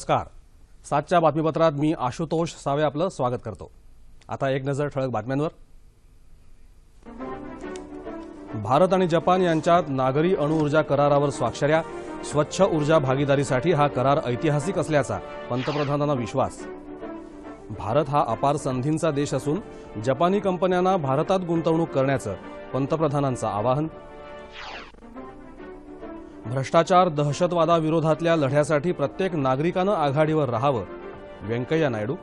नमस्कार. सातच्या बातमीपत्रात मी आशुतोष सावे आपलं स्वागत करतो. आता एक नजर ठळक बातम्यांवर. भारत आणि जपान यांच्यात नागरी अणुऊर्जा करारावर स्वाक्षऱ्या स्वच्छ ऊर्जा भागीदारीसाठी हा करार ऐतिहासिक असल्याचा पंतप्रधानांना विश्वास. भारत हा अपार संधींचा देश असून जपानी कंपन्यांना भारतात गुंतवणूक करण्याचं पंतप्रधानांचं आवाहन. भ्रष्टाचार दहशतवादाविरोधातल्या लढ्यासाठी प्रत्येक नागरिकानं आघाडीवर राहावं. व्यंकय्या नायडू.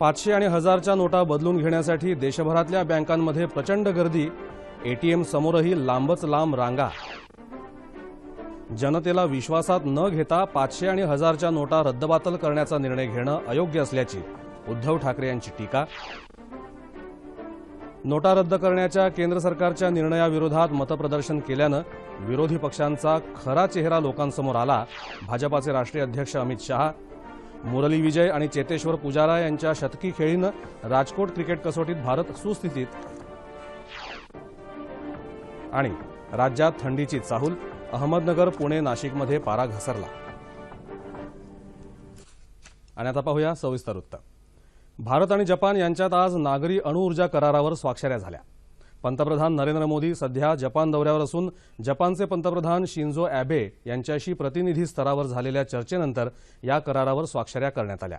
पाचशे आणि हजारच्या नोटा बदलून घेण्यासाठी देशभरातल्या बँकांमध्ये प्रचंड गर्दी. एटीएम समोरही लांबच लांब रांगा. जनतेला विश्वासात न घेता पाचशे आणि हजारच्या नोटा रद्दबातल करण्याचा निर्णय घेणं अयोग्य असल्याची उद्धव ठाकरे यांची टीका. नोटा रद्द करण्याच्या केंद्र सरकारच्या निर्णयाविरोधात मतप्रदर्शन केल्यानं विरोधी पक्षांचा खरा चेहरा लोकांसमोर आला. भाजपाचे राष्ट्रीय अध्यक्ष अमित शहा मुरली विजय आणि चेतेश्वर पुजारा यांच्या शतकी खेळीनं राजकोट क्रिकेट कसोटीत भारत सुस्थितीत आणि राज्यात थंडीची चाहूल अहमदनगर पुणे नाशिकमध्ये पारा घसरला. आणि आता पाहूया सविस्तर वृत्त भारत आणि जपान यांच्यात आज नागरी अणुऊर्जा करारावर स्वाक्षऱ्या झाल्या. पंतप्रधान नरेंद्र मोदी सध्या जपान दौऱ्यावर असून जपानचे पंतप्रधान शिंझो अॅबे यांच्याशी प्रतिनिधी स्तरावर झालेल्या चर्चेनंतर या करारावर स्वाक्षऱ्या करण्यात आल्या.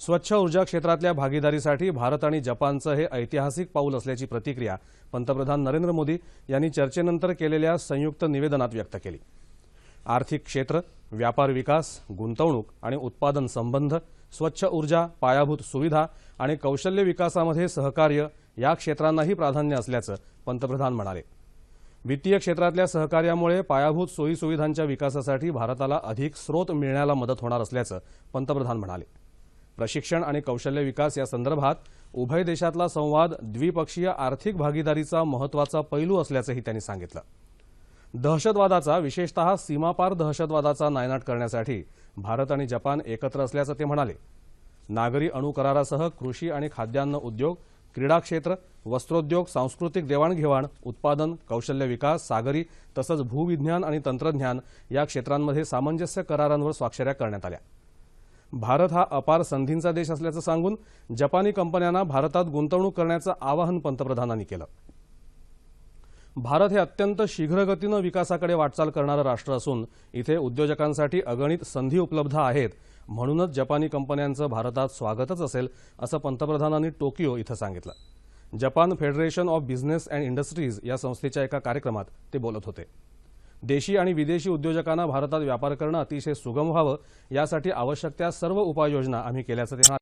स्वच्छ ऊर्जा क्षेत्रातल्या भागीदारीसाठी भारत आणि जपानचं हे ऐतिहासिक पाऊल असल्याची प्रतिक्रिया पंतप्रधान नरेंद्र मोदी यांनी चर्चेनंतर केलेल्या संयुक्त निवेदनात व्यक्त केली. आर्थिक क्षेत्र व्यापार विकास गुंतवणूक आणि उत्पादन संबंध स्वच्छ ऊर्जा पायाभूत सुविधा आणि कौशल्य विकासामध्ये सहकार्य या क्षेत्रांनाही प्राधान्य असल्याचं पंतप्रधान म्हणाले. वित्तीय क्षेत्रातल्या सहकार्यामुळे पायाभूत सोयीसुविधांच्या विकासासाठी भारताला अधिक स्रोत मिळण्याला मदत होणार असल्याचं पंतप्रधान म्हणाले. प्रशिक्षण आणि कौशल्य विकास या संदर्भात उभय देशातला संवाद द्विपक्षीय आर्थिक भागीदारीचा महत्त्वाचा पैलू असल्याचंही त्यांनी सांगितलं. दहशतवादाचा विशेषतः सीमापार दहशतवादाचा नायनाट करण्यासाठी भारत आणि जपान एकत्र असल्याचं ते म्हणाले. नागरी अणू करारासह कृषी आणि खाद्यान्न उद्योग क्रीडा क्षेत्र वस्त्रोद्योग सांस्कृतिक देवाणघेवाण उत्पादन कौशल्य विकास सागरी तसंच भूविज्ञान आणि तंत्रज्ञान या क्षेत्रांमध्ये सामंजस्य करारांवर स्वाक्षऱ्या करण्यात आल्या. भारत हा अपार संधींचा देश असल्याचं सांगून जपानी कंपन्यांना भारतात गुंतवणूक करण्याचं आवाहन पंतप्रधानांनी केलं. भारत हे अत्यंत शीघ्रगतीनं विकासाकडे वाटचाल करणारं राष्ट्र असून इथे उद्योजकांसाठी अगणित संधी उपलब्ध आहेत. म्हणूनच जपानी कंपन्यांचं भारतात स्वागतच असेल असं पंतप्रधानांनी टोकियो इथं सांगितलं. Japan federation of business and industries या संस्थेच्या एका कार्यक्रमात ते बोलत होते. देशी आणि विदेशी उद्योजकांना भारतात व्यापार करणं अतिशय सुगम व्हावं यासाठी आवश्यक त्या सर्व उपाययोजना आम्ही केल्याचं ते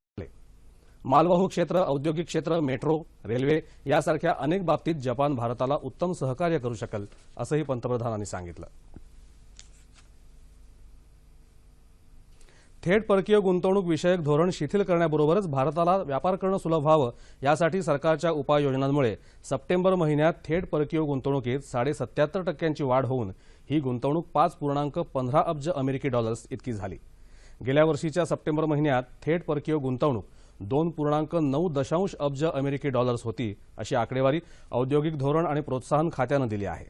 मालवाहू क्षेत्र औद्योगिक क्षेत्र मेट्रो रेल्वे यासारख्या अनेक बाबतीत जपान भारताला उत्तम सहकार्य करू शकेल असंही पंतप्रधानांनी सांगितलं. थेट परकीय गुंतवणूक विषयक धोरण शिथिल करण्याबरोबरच भारताला व्यापार करणं सुलभ व्हावं यासाठी सरकारच्या उपाययोजनांमुळे सप्टेंबर महिन्यात थेट परकीय गुंतवणुकीत साडेसत्त्याहत्तर टक्क्यांची वाढ होऊन ही गुंतवणूक पाच पूर्णांक पंधरा अब्ज अमेरिकी डॉलर्स इतकी झाली. गेल्या वर्षीच्या सप्टेंबर महिन्यात थेट परकीय गुंतवणूक दोन पूर्णांक नऊ दशांश अब्ज अमेरिकी डॉलर्स होती अशी आकडेवारी औद्योगिक धोरण आणि प्रोत्साहन खात्यानं दिली आहे.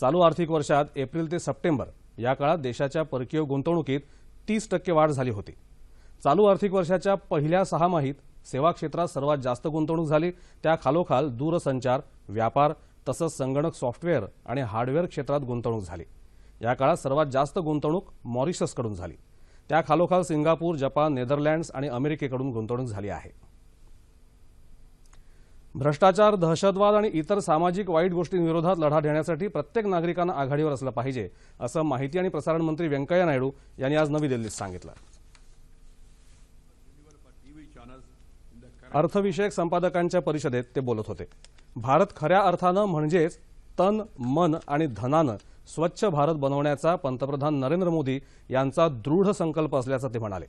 चालू आर्थिक वर्षात एप्रिल ते सप्टेंबर या काळात देशाच्या परकीय गुंतवणुकीत तीस टक्के वाढ झाली होती. चालू आर्थिक वर्षाच्या पहिल्या सहामाहीत सेवा क्षेत्रात सर्वात जास्त गुंतवणूक झाली. त्या खालोखाल दूरसंचार व्यापार तसंच संगणक सॉफ्टवेअर आणि हार्डवेअर क्षेत्रात गुंतवणूक झाली. या काळात सर्वात जास्त गुंतवणूक मॉरिशसकडून झाली. त्या खालोखाल सिंगापूर जपान नेदरलँड्स आणि अमेरिकेकडून गुंतवणूक झाली आहे. भ्रष्टाचार दहशतवाद आणि इतर सामाजिक वाईट गोष्टींविरोधात लढा देण्यासाठी प्रत्येक नागरिकानं आघाडीवर असलं पाहिजे असं माहिती आणि प्रसारण मंत्री व्यंकय्या नायडू यांनी आज नवी दिल्लीत सांगितलं. अर्थविषयक संपादकांच्या परिषदेत ते बोलत होते. भारत खऱ्या अर्थानं म्हणजेच तन मन आणि धनानं स्वच्छ भारत बनवण्याचा पंतप्रधान नरेंद्र मोदी यांचा दृढ संकल्प असल्याचं ते म्हणाले.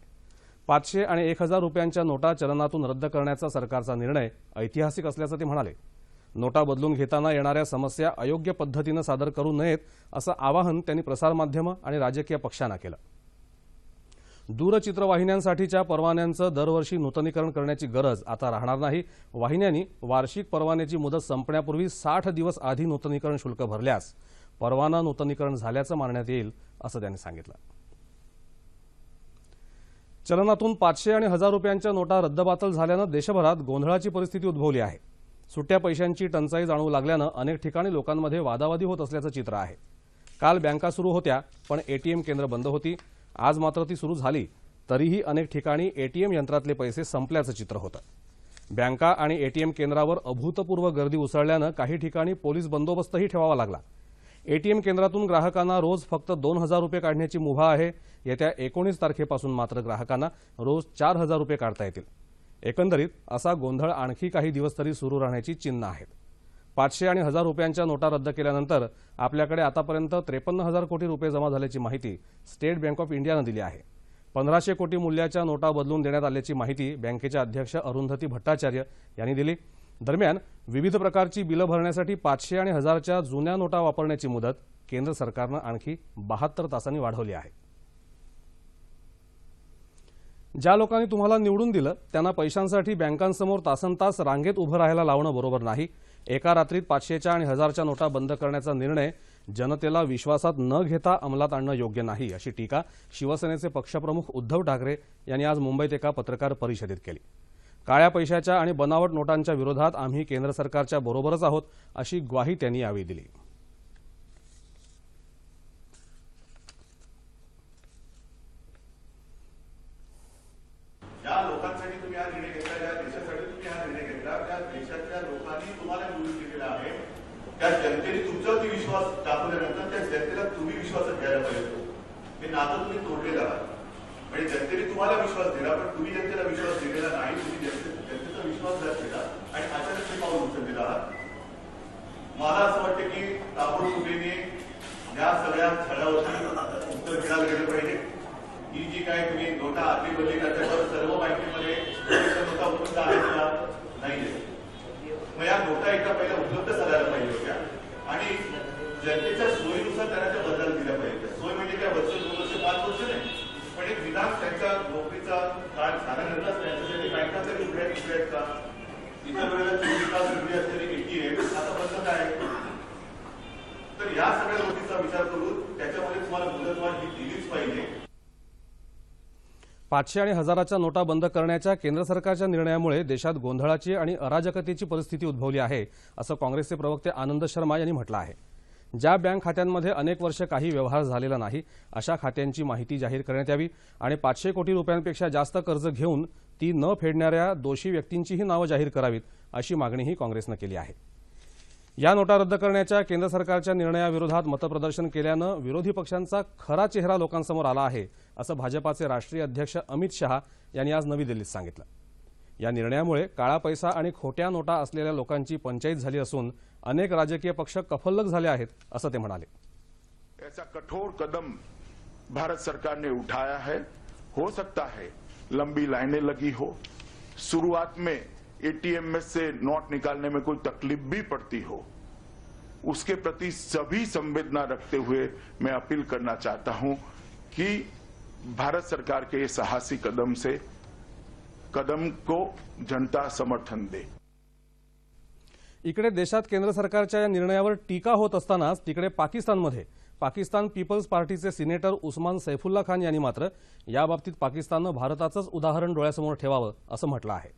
पाचशे आणि एक हजार रुपयांच्या नोटा चलनातून रद्द करण्याचा सरकारचा निर्णय ऐतिहासिक असल्याचं ते म्हणाले. नोटा बदलून घेताना येणाऱ्या समस्या अयोग्य पद्धतीनं सादर करू नयेत असं आवाहन त्यांनी प्रसारमाध्यमं आणि राजकीय पक्षांना केलं. दूरचित्रवाहिन्यांसाठीच्या परवान्यांचं दरवर्षी नूतनीकरण करण्याची गरज आता राहणार नाही. वाहिन्यांनी वार्षिक परवान्याची मुदत संपण्यापूर्वी साठ दिवस आधी नूतनीकरण शुल्क भरल्यास परवाना नूतनीकरण झाल्याचं मानण्यात येईल असं त्यांनी सांगितलं. चलनातून पाचशे आणि हजार रुपयांच्या नोटा रद्दबातल झाल्यानं देशभरात गोंधळाची परिस्थिती उद्भवली आहे. सुट्ट्या पैशांची टंचाई जाणवू लागल्यानं अनेक ठिकाणी लोकांमध्ये वादावादी होत असल्याचं चित्र आहे. काल बँका सुरू होत्या पण एटीएम केंद्र बंद होती. आज मात्र ती सुरू झाली तरीही अनेक ठिकाणी एटीएम यंत्रातले पैसे संपल्याचं चित्र होतं. बँका आणि एटीएम केंद्रावर अभूतपूर्व गर्दी उसळल्यानं काही ठिकाणी पोलीस बंदोबस्तही ठेवावा लागला. एटीएम केंद्रातून ग्राहकांना रोज फक्त दोन हजार रुपये काढण्याची मुभा आहे. येत्या एकोणीस तारखेपासून मात्र ग्राहकांना रोज चार हजार रुपये काढता येतील. एकंदरीत असा गोंधळ आणखी काही दिवस तरी सुरू राहण्याची चिन्ह आहेत. पाचशे आणि हजार रुपयांच्या नोटा रद्द केल्यानंतर आपल्याकडे आतापर्यंत त्रेपन्न हजार कोटी रुपये जमा झाल्याची माहिती स्टेट बँक ऑफ इंडियानं दिली आहे. पंधराशे कोटी मूल्याच्या नोटा बदलून देण्यात आल्याची माहिती बँकेच्या अध्यक्ष अरुंधती भट्टाचार्य यांनी दिली. दरम्यान विविध प्रकारची बिलं भरण्यासाठी पाचशे आणि हजारच्या जुन्या नोटा वापरण्याची मुदत केंद्र सरकारनं आणखी बहात्तर तासांनी वाढवली आहे. ज्या लोकांनी तुम्हाला निवडून दिलं त्यांना पैशांसाठी बँकांसमोर तासनतास रांगेत उभं राहायला लावणं बरोबर नाही. एका रात्रीत पाचशेच्या आणि हजारच्या नोटा बंद करण्याचा निर्णय जनतेला विश्वासात न घेता अंमलात आणणं योग्य नाही अशी टीका शिवसेनेचे पक्षप्रमुख उद्धव ठाकरे यांनी आज मुंबईत एका पत्रकार परिषदेत केली. काळ्या पैशाच्या आणि बनावट नोटांच्या विरोधात आम्ही केंद्र सरकारच्या बरोबरच आहोत अशी ग्वाही त्यांनी यावेळी दिली ज्या लोकांसाठी तुम्ही हा निर्णय घेतला ज्या देशासाठी तुम्ही हा निर्णय घेतला त्या देशातल्या लोकांनी तुम्हाला निवडून दिलेला आहे त्या जनतेने तुमच्यावरती विश्वास दाखवल्यानंतर त्या जनतेला तुम्ही विश्वासात घ्यायला पाहिजे हे नातं तुम्ही तोडलेलं आहात म्हणजे जनतेने तुम्हाला विश्वास दिला पण तुम्ही जनतेला विश्वास दिलेला नाही तुम्ही जनते जनतेचा विश्वासघात केला आणि अचानक ते पाऊल उचललेलं आहात मला असं वाटतं की ताबडतोबीने या सगळ्या छळावरती उत्तर घेण्यात गेलं पाहिजे ही जी काय तुम्ही नोटा आतली बदली त्याच्यावर सर्व बँकेमध्ये त्या नोटा उपलब्ध आहेत का नाही मग या नोटा एकदा पहिल्या उपलब्ध करायला पाहिजे होत्या आणि जनतेच्या सोयीनुसार त्यांना त्या बदलायला दिल्या पाहिजे सोय म्हणजे काय वर्ष दोन वर्ष पाच वर्ष नाही पण एक निदान त्यांच्या नोकरीचा काळ झाल्यानंतर त्यांच्यासाठी बँका तरी उघड्या उघड्या आहेत का इतर वेळेला चोवीस तास उघडी असलेली एटीएम आता बंद काय तर या सगळ्या गोष्टीचा विचार करून त्याच्यामध्ये तुम्हाला मुदतवाढ ही दिलीच पाहिजे. पाचशे आणि हजाराच्या नोटा बंद करण्याच्या केंद्र सरकारच्या निर्णयामुळे देशात गोंधळाची आणि अराजकतेची परिस्थिती उद्भवली आहे असं काँग्रेसचे प्रवक्ते आनंद शर्मा यांनी म्हटलं आहे. ज्या बँक खात्यांमध्ये अनेक वर्ष काही व्यवहार झालेला नाही अशा खात्यांची माहिती जाहीर करण्यात यावी आणि पाचशे कोटी रुपयांपेक्षा जास्त कर्ज घेऊन ती न फेडणाऱ्या दोषी व्यक्तींचीही नावं जाहीर करावीत अशी मागणीही काँग्रेसनं केली आहे. या नोटा रद्द करण्याच्या केंद्र सरकारच्या निर्णयाविरोधात मतप्रदर्शन केल्यानं विरोधी पक्षांचा खरा चेहरा लोकांसमोर आला आहे असं भाजपाचे राष्ट्रीय अध्यक्ष अमित शहा यांनी आज नवी दिल्लीत सांगितलं. या निर्णयामुळे काळा पैसा आणि खोट्या नोटा असलेल्या लोकांची पंचायत झाली असून अनेक राजकीय पक्ष कफल्लक झाले आहेत असं ते म्हणाले. ऐसा कठोर कदम भारत सरकार ने उठाया है हो सकता है लंबी लाइनें लगी हो। शुरुआत में एटीएम में से नोट निकालने में कोई तकलीफ भी पड़ती हो उसके प्रति सभी संवेदना रखते हुए मैं अपील करना चाहता हूं कि भारत सरकार के इस साहसी कदम से कदम को जनता समर्थन दे। इकडे देशात केंद्र सरकारच्या या निर्णयावर टीका होत असतानाच तिकडे पाकिस्तानमध्ये पाकिस्तान पीपल्स पार्टीचे सिनेटर उस्मान सैफुल्ला खान यांनी मात्र याबाबतीत पाकिस्ताननं भारताचंच उदाहरण डोळ्यासमोर ठेवावं असं म्हटलं आहे.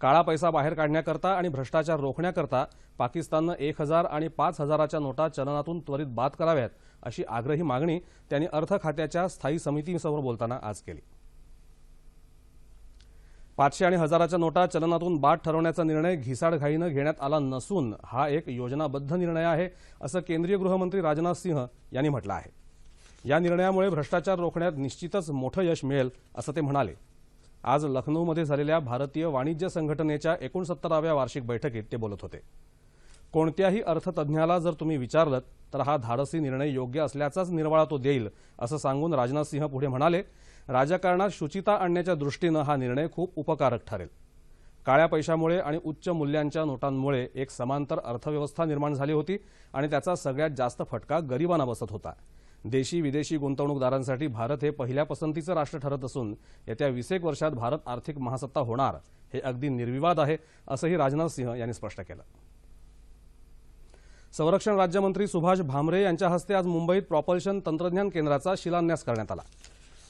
काळा पैसा बाहेर काढण्याकरता आणि भ्रष्टाचार रोखण्याकरता पाकिस्ताननं एक हजार आणि पाच हजाराच्या नोटा चलनातून त्वरित बाद कराव्यात अशी आग्रही मागणी त्यांनी अर्थ खात्याच्या स्थायी समितीसमोर बोलताना आज केली. पाचशे आणि हजाराच्या नोटा चलनातून बाद ठरवण्याचा निर्णय घिसाडघाईनं घेण्यात आला नसून हा एक योजनाबद्ध निर्णय आहे असं केंद्रीय गृहमंत्री राजनाथ सिंह यांनी म्हटलं आहे. या निर्णयामुळे भ्रष्टाचार रोखण्यात निश्चितच मोठं यश मिळेल असं ते म्हणाले. आज लखनौमध्ये झालेल्या भारतीय वाणिज्य संघटनेच्या एकोणसत्तराव्या वार्षिक बैठकीत ते बोलत होते. कोणत्याही अर्थतज्ज्ञाला जर तुम्ही विचारलं तर हा धाडसी निर्णय योग्य असल्याचाच निर्वाळा तो देईल असं सांगून राजनाथ सिंह पुढे म्हणाले राजकारणात शुचिता आणण्याच्या दृष्टीनं हा निर्णय खूप उपकारक ठरेल. काळ्या पैशामुळे आणि उच्च मूल्यांच्या नोटांमुळे एक समांतर अर्थव्यवस्था निर्माण झाली होती आणि त्याचा सगळ्यात जास्त फटका गरिबांना बसत होता. देशी विदेशी गुंतवणूकदारांसाठी भारत हे पहिल्या पसंतीचं राष्ट्र ठरत असून येत्या वीसेक वर्षात भारत आर्थिक महासत्ता होणार हे अगदी निर्विवाद आहे असंही राजनाथ सिंह यांनी स्पष्ट केलं. संरक्षण राज्यमंत्री सुभाष भामरे यांच्या हस्ते आज मुंबईत प्रॉपल्शन तंत्रज्ञान केंद्राचा शिलान्यास करण्यात आला.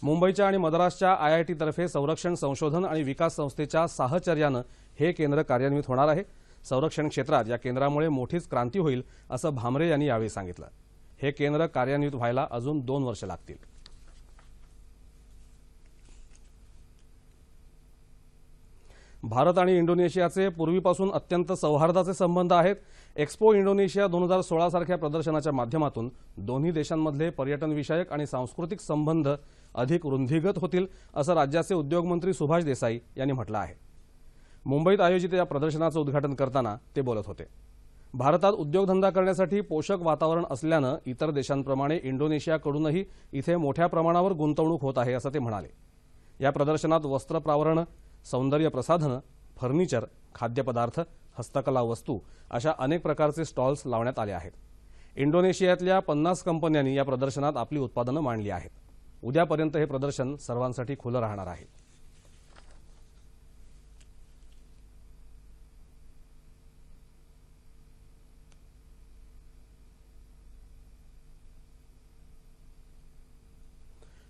मुंबईच्या आणि मद्रासच्या आयआयटीतर्फे संरक्षण संशोधन आणि विकास संस्थेच्या साहचर्यानं हे केंद्र कार्यान्वित होणार आहे. संरक्षण क्षेत्रात या केंद्रामुळे मोठीच क्रांती होईल असं भामरे यांनी यावेळी सांगितलं. हे केंद्र कार्यान्वित व्हायला अजून दोन वर्ष लागतील. भारत आणि इंडोनेशियाचे पूर्वीपासून अत्यंत सौहार्दाचे संबंध आहेत. एक्स्पो इंडोनेशिया दोन हजार सोळा सारख्या प्रदर्शनाच्या माध्यमातून दोन्ही देशांमधले पर्यटनविषयक आणि सांस्कृतिक संबंध अधिक रुंदीगत होतील असं राज्याचे उद्योगमंत्री सुभाष देसाई यांनी म्हटलं आहे. मुंबईत आयोजित या प्रदर्शनाचं उद्घाटन करताना ते बोलत होते. भारतात उद्योगधंदा करण्यासाठी पोषक वातावरण असल्यानं इतर देशांप्रमाणे इंडोनेशियाकडूनही इथे मोठ्या प्रमाणावर गुंतवणूक होत आहे असं ते म्हणाले. या प्रदर्शनात वस्त्रप्रावरण सौंदर्य प्रसाधनं फर्निचर खाद्यपदार्थ हस्तकला वस्तू अशा अनेक प्रकारचे स्टॉल्स लावण्यात आले आहेत. इंडोनेशियातल्या पन्नास कंपन्यांनी या प्रदर्शनात आपली उत्पादनं मांडली आहेत. उद्यापर्यंत हे प्रदर्शन सर्वांसाठी खुलं राहणार आहे.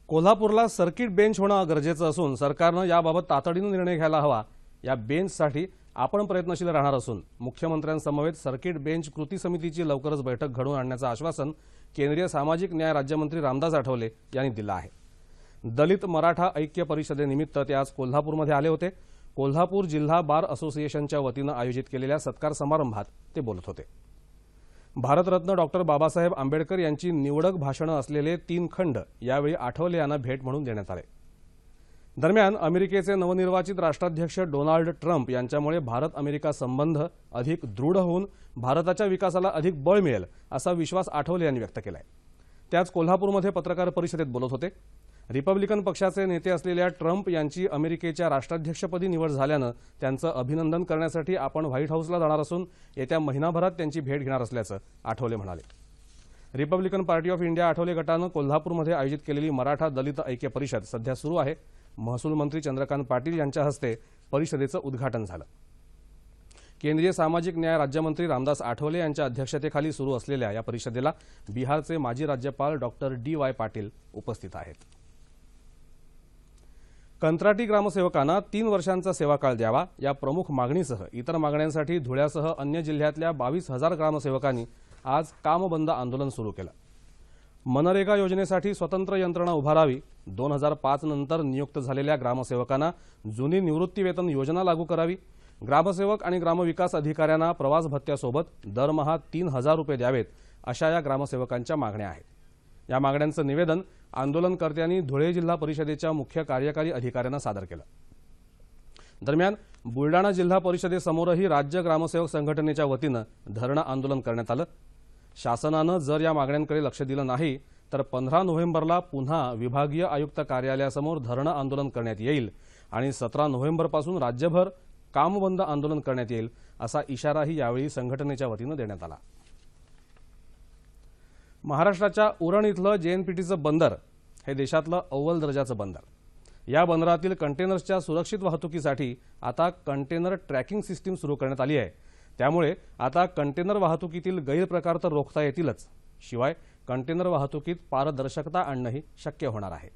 कोल्हापूरला सर्किट बेंच होणं गरजेचं असून सरकारनं याबाबत तातडीनं निर्णय घ्यायला हवा. या बेंचसाठी आपण प्रयत्नशील राहणार असून मुख्यमंत्र्यांसमवेत सर्किट बेंच कृती समितीची लवकरच बैठक घडवून आणण्याचं आश्वासन केंद्रीय सामाजिक न्याय राज्यमंत्री रामदास आठवले यांनी दिलं आहे. दलित मराठा ऐक्य परिषदेनिमित्त ते आज कोल्हापूरमध्ये आले होते. कोल्हापूर जिल्हा बार असोसिएशनच्या वतीनं आयोजित केलेल्या सत्कार समारंभात ते बोलत होते. भारतरत्न डॉक्टर बाबासाहेब आंबेडकर यांची निवडक भाषणं असलेले तीन खंड यावेळी आठवले यांना भेट म्हणून देण्यात आले. दरम्यान अमेरिकेचे नवनिर्वाचित राष्ट्राध्यक्ष डोनाल्ड ट्रम्प यांच्यामुळे भारत अमेरिका संबंध अधिक दृढ होऊन भारताच्या विकासाला अधिक बळ मिळेल असा विश्वास आठवले यांनी व्यक्त केलाय. आहे त्याच कोल्हापूरमध्ये पत्रकार परिषदेत बोलत होते. रिपब्लिकन पक्षाचे नेते असलेल्या ट्रम्प यांची अमेरिकेच्या राष्ट्राध्यक्षपदी निवड झाल्यानं त्यांचं अभिनंदन करण्यासाठी आपण व्हाईट हाऊसला जाणार असून येत्या महिनाभरात त्यांची भेट घेणार असल्याचं आठवले म्हणाले. Republican party of India Athawale गटानं कोल्हापूरमध्ये आयोजित केलेली मराठा दलित ऐक्य परिषद सध्या सुरू आहे. महसूल मंत्री चंद्रकांत पाटील यांच्या हस्ते परिषदेचं उद्घाटन झालं. केंद्रीय सामाजिक न्याय राज्यमंत्री रामदास आठवले यांच्या अध्यक्षतेखाली सुरू असलेल्या या परिषदेला बिहारचे माजी राज्यपाल डॉक्टर डी वाय पाटील उपस्थित आहेत. कंत्राटी ग्रामसेवकांना तीन वर्षांचा सेवाकाळ द्यावा या प्रमुख मागणीसह इतर मागण्यांसाठी धुळ्यासह अन्य जिल्ह्यातल्या बावीस हजार ग्रामसेवकांनी आज कामबंद आंदोलन सुरू केलं. मनरेगा योजनेसाठी स्वतंत्र यंत्रणा उभारावी दोन हजार पाच नंतर नियुक्त झालेल्या ग्रामसेवकांना जुनी निवृत्तीवेतन योजना लागू करावी ग्रामसेवक आणि ग्रामविकास अधिकाऱ्यांना प्रवास भत्त्यासोबत दरमहा तीन हजार रुपये द्यावेत अशा या ग्रामसेवकांच्या मागण्या आहेत. या मागण्यांचं निवेदन आंदोलनकर्त्यांनी धुळे जिल्हा परिषदेच्या मुख्य कार्यकारी अधिकाऱ्यांना सादर केलं. दरम्यान बुलडाणा जिल्हा परिषदेसमोरही राज्य ग्रामसेवक संघटनेच्या वतीनं धरणं आंदोलन करण्यात आलं. शासनानं जर या मागण्यांकडे लक्ष दिलं नाही तर पंधरा नोव्हेंबरला पुन्हा विभागीय आयुक्त कार्यालयासमोर धरणं आंदोलन करण्यात येईल आणि सतरा नोव्हेंबरपासून राज्यभर कामबंद आंदोलन करण्यात येईल असा इशाराही यावेळी संघटनेच्या वतीनं देण्यात आला. महाराष्ट्राच्या उरण इथलं जेएनपीटीचं बंदर हे देशातलं अव्वल दर्जाचं बंदर. या बंदरातील कंटेनर्सच्या सुरक्षित वाहतुकीसाठी आता कंटेनर ट्रॅकिंग सिस्टीम सुरू करण्यात आली आहे. त्यामुळे आता कंटेनर वाहतुकीतील गैरप्रकार तर रोखता येतीलच. शिवाय कंटेनर वाहतुकीत पारदर्शकता आणणंही शक्य होणार आहे.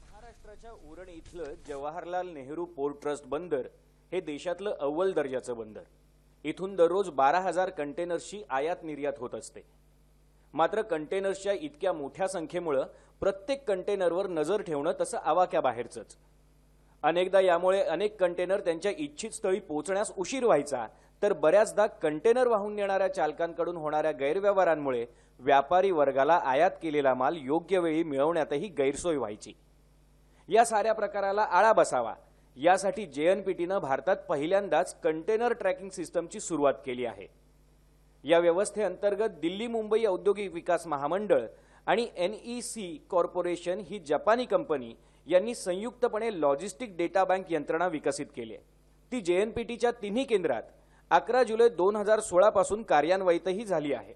महाराष्ट्राच्या उरण इथलं जवाहरलाल नेहरू पोर्ट ट्रस्ट बंदर हे देशातलं अव्वल दर्जाचं बंदर. इथून दररोज बारा हजार कंटेनर्सची आयात निर्यात होत असते. मात्र कंटेनर्सच्या इतक्या मोठ्या संख्येमुळं प्रत्येक कंटेनरवर नजर ठेवणं तसं आवाक्याबाहेरचंच. अनेकदा यामुळे अनेक कंटेनर त्यांच्या इच्छित स्थळी पोहोचण्यास उशीर व्हायचा तर बऱ्याचदा कंटेनर वाहून नेणाऱ्या चालकांकडून होणाऱ्या गैरव्यवहारांमुळे व्यापारी वर्गाला आयात केलेला माल योग्य वेळी मिळवण्यातही गैरसोय व्हायची. या साऱ्या प्रकाराला आळा बसावा यासाठी जेएनपीटीनं भारतात पहिल्यांदाच कंटेनर ट्रॅकिंग सिस्टमची सुरुवात केली आहे. या व्यवस्थेअंतर्गत दिल्ली मुंबई औद्योगिक विकास महामंडळ आणि एनईसी कॉर्पोरेशन ही जपानी कंपनी यांनी संयुक्तपणे लॉजिस्टिक डेटा बँक यंत्रणा विकसित केली आहे. ती जेएनपीटीच्या तिन्ही केंद्रात अकरा जुलै दोन हजार सोळापासून कार्यान्वितही झाली आहे.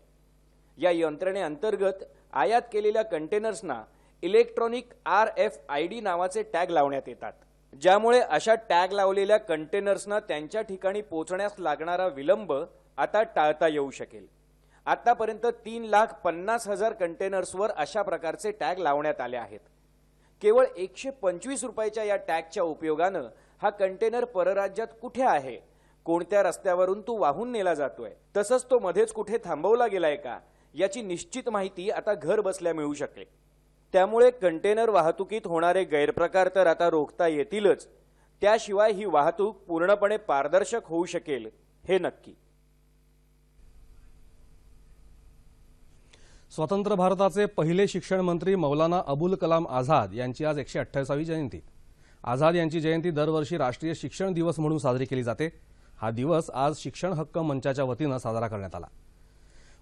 या यंत्रणेअंतर्गत आयात केलेल्या कंटेनर्सना electronic R F I D नावाचे टॅग लावण्यात येतात. ज्यामुळे अशा टॅग लावलेल्या कंटेनर्सना त्यांच्या ठिकाणी पोहोचण्यास लागणारा विलंब आता टाळता येऊ शकेल. आतापर्यंत तीन लाख पन्नास हजार कंटेनर्सवर अशा प्रकारचे टॅग लावण्यात आले आहेत. केवळ एकशे पंचवीस रुपयाच्या या टॅगच्या उपयोगानं हा कंटेनर परराज्यात कुठे आहे कोणत्या रस्त्यावरून तो वाहून नेला जातोय तसंच तो मध्येच कुठे थांबवला गेलाय का याची निश्चित माहिती आता घर बसल्या मिळू शकेल. त्यामुळे कंटेनर वाहतुकीत होणारे गैरप्रकार तर आता रोखता येतीलच. त्याशिवाय ही वाहतूक पूर्णपणे पारदर्शक होऊ शकेल हे नक्की. स्वतंत्र भारताचे पहिले शिक्षण मंत्री मौलाना अबुल कलाम आझाद यांची आज एकशे अठ्ठावीसावी जयंती. आझाद यांची जयंती दरवर्षी राष्ट्रीय शिक्षण दिवस म्हणून साजरी केली जाते. हा दिवस आज शिक्षण हक्क मंचाच्या वतीनं साजरा करण्यात आला.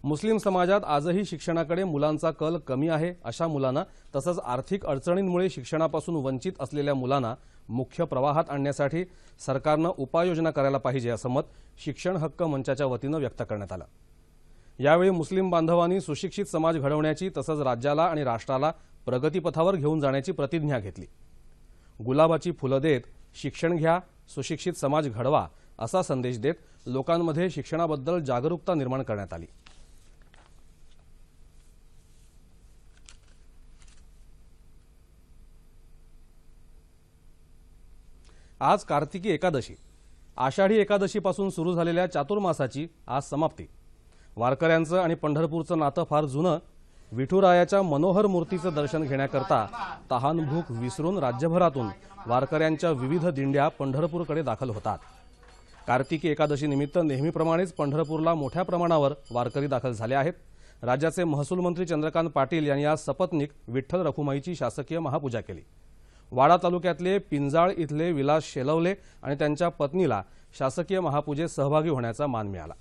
मुस्लिम समाजात आजही शिक्षणाकडे मुलांचा कल कमी आहे. अशा मुलांना तसंच आर्थिक अडचणींमुळे शिक्षणापासून वंचित असलेल्या मुलांना मुख्य प्रवाहात आणण्यासाठी सरकारनं उपाययोजना करायला पाहिजे असं मत शिक्षण हक्क मंचाच्या वतीनं व्यक्त करण्यात आलं. यावेळी मुस्लिम बांधवांनी सुशिक्षित समाज घडवण्याची तसंच राज्याला आणि राष्ट्राला प्रगतीपथावर घेऊन जाण्याची प्रतिज्ञा घेतली. गुलाबाची फुलं देत शिक्षण घ्या सुशिक्षित समाज घडवा असा संदेश देत लोकांमध्ये शिक्षणाबद्दल जागरूकता निर्माण करण्यात आली. आज कार्तिकी एकादशी. आषाढी एकादशीपासून सुरू झालेल्या चातुर्मासाची आज समाप्ती. वारकऱ्यांचं आणि पंढरपूरचं नातं फार जुनं विठुरायाच्या मनोहर मूर्तीचं दर्शन घेण्याकरता तहानभूक विसरून राज्यभरातून वारकऱ्यांच्या विविध दिंड्या पंढरपूरकडे दाखल होतात. कार्तिकी एकादशीनिमित्त नेहमीप्रमाणेच पंढरपूरला मोठ्या प्रमाणावर वारकरी दाखल झाले आहेत. राज्याचे महसूल मंत्री चंद्रकांत पाटील यांनी आज सपत्नीक विठ्ठल रखुमाईची शासकीय महापूजा केली. वाडा तालुक्यातले पिंजाळ इथले विलास शेलवले आणि त्यांच्या पत्नीला शासकीय महापूजेत सहभागी होण्याचा मान मिळाला.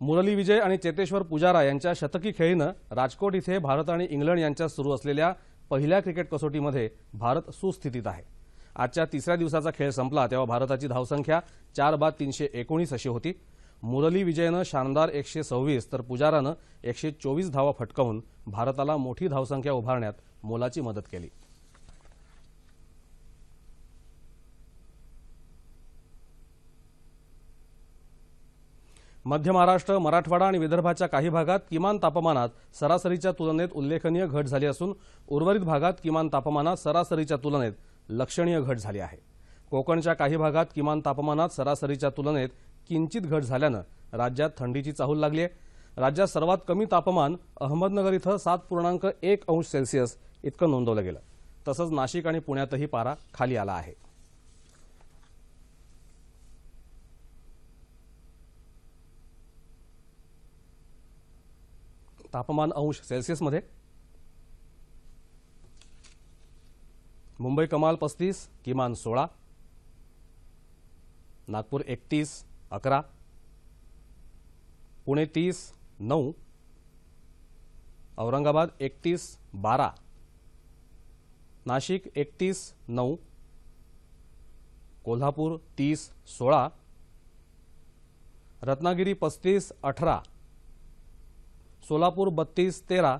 मुरली विजय आणि चेतेश्वर पुजारा यांच्या शतकी खेळीनं राजकोट इथे भारत आणि इंग्लंड यांच्यात सुरू असलेल्या पहिल्या क्रिकेट कसोटीमध्ये भारत सुस्थितीत आहे. आजच्या तिसऱ्या दिवसाचा खेळ संपला तेव्हा भारताची धावसंख्या चार बाद तीनशे एकोणीस अशी होती. मुरली विजयनं शानदार एकशे सव्वीस तर पुजारानं एकशे चोवीस धावा फटकावून भारताला मोठी धावसंख्या उभारण्यात मोलाची मदत केली. मध्य महाराष्ट्र मराठवाडा आणि विदर्भाच्या काही भागात किमान तापमानात सरासरीच्या तुलनेत उल्लेखनीय घट झाली असून उर्वरित भागात किमान तापमानात सरासरीच्या तुलनेत लक्षणीय घट झाली आहे. कोकणच्या काही भागात किमान तापमानात सरासरीच्या तुलनेत किंचित घट झाल्यानं राज्यात थंडीची चाहूल लागली आहे. राज्यात सर्वात कमी तापमान अहमदनगर इथं सात पूर्णांक एक अंश सेल्सिअस इतकं नोंदवलं गेलं. तसंच नाशिक आणि पुण्यातही पारा खाली आला आहे. तापमान अंश सेल्सिअसमध्ये. मुंबई कमाल पस्तीस किमान सोळा. नागपूर एकतीस अकरा. पुणे तीस नऊ. औरंगाबाद एकतीस बारा. नाशिक एकतीस नऊ. कोल्हापूर तीस सोळा. रत्नागिरी पस्तीस अठरा. सोलापूर बत्तीस तेरा.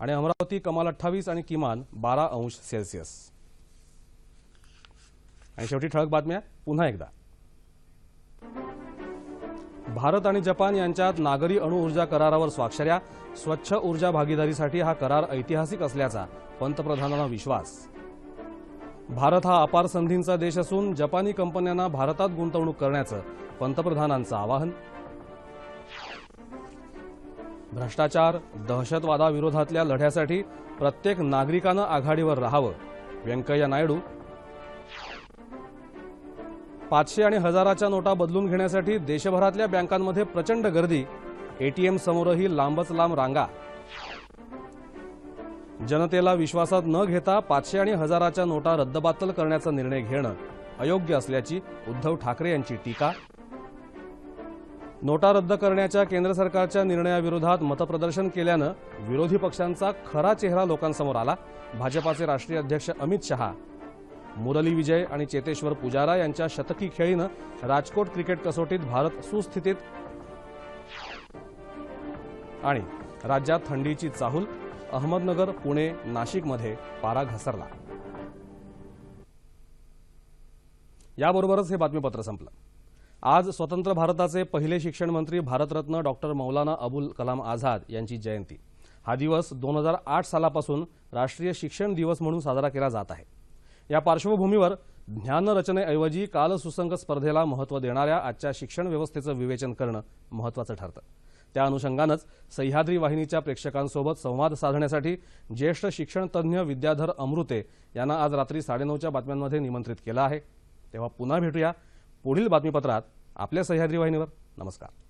आणि अमरावती कमाल अठ्ठावीस आणि किमान बारा अंश सेल्सिअस. आणि शेवटी ठळक बातम्या पुन्हा एकदा. भारत आणि जपान यांच्यात नागरी अणुऊर्जा करारावर स्वाक्षऱ्या स्वच्छ ऊर्जा भागीदारीसाठी हा करार ऐतिहासिक असल्याचा पंतप्रधानांना विश्वास. भारत हा अपार संधींचा देश असून जपानी कंपन्यांना भारतात गुंतवणूक करण्याचं पंतप्रधानांचं आवाहन. भ्रष्टाचार दहशतवादाविरोधातल्या लढ्यासाठी प्रत्येक नागरिकानं आघाडीवर राहावं. व्यंकय्या नायडू पाचशे आणि हजाराच्या नोटा बदलून घेण्यासाठी देशभरातल्या बँकांमध्ये प्रचंड गर्दी. एटीएम समोरही लांबच लांब रांगा. जनतेला विश्वासात न घेता पाचशे आणि हजाराच्या नोटा रद्दबातल करण्याचा निर्णय घेणं अयोग्य असल्याची उद्धव ठाकरे यांची टीका. नोटा रद्द करण्याच्या केंद्र सरकारच्या निर्णयाविरोधात मतप्रदर्शन केल्यानं विरोधी पक्षांचा खरा चेहरा लोकांसमोर आला. भाजपाचे राष्ट्रीय अध्यक्ष अमित शहा मुरली विजय आणि चेतेश्वर पुजारा यांच्या शतकी खेळीनं राजकोट क्रिकेट कसोटीत भारत सुस्थितीत आणि राज्यात थंडीची चाहूल अहमदनगर पुणे नाशिकमध्ये पारा घसरला. याबरोबरच हे बातमीपत्र संपलं. आज स्वतंत्र भारताचे पहिले शिक्षण मंत्री भारतरत्न डॉक्टर मौलाना अबुल कलाम आझाद यांची जयंती. हा दिवस दोन हजार आठ सालापासून राष्ट्रीय शिक्षण दिवस म्हणून साजरा केला जात आहे. या पार्श्वभूमीवर ज्ञानरचनेऐवजी कालसुसंगत स्पर्धेला महत्त्व देणाऱ्या आजच्या शिक्षण व्यवस्थेचं विवेचन करणं महत्त्वाचं ठरतं. त्या अनुषंगानंच सह्याद्री वाहिनीच्या प्रेक्षकांसोबत संवाद साधण्यासाठी ज्येष्ठ शिक्षणतज्ज्ञ विद्याधर अमृते यांना आज रात्री साडेनऊच्या बातम्यांमध्ये निमंत्रित केलं आहे. तेव्हा पुन्हा भेटूया पुढील बातमीपत्रात आपल्या सह्याद्री वाहिनीवर. नमस्कार.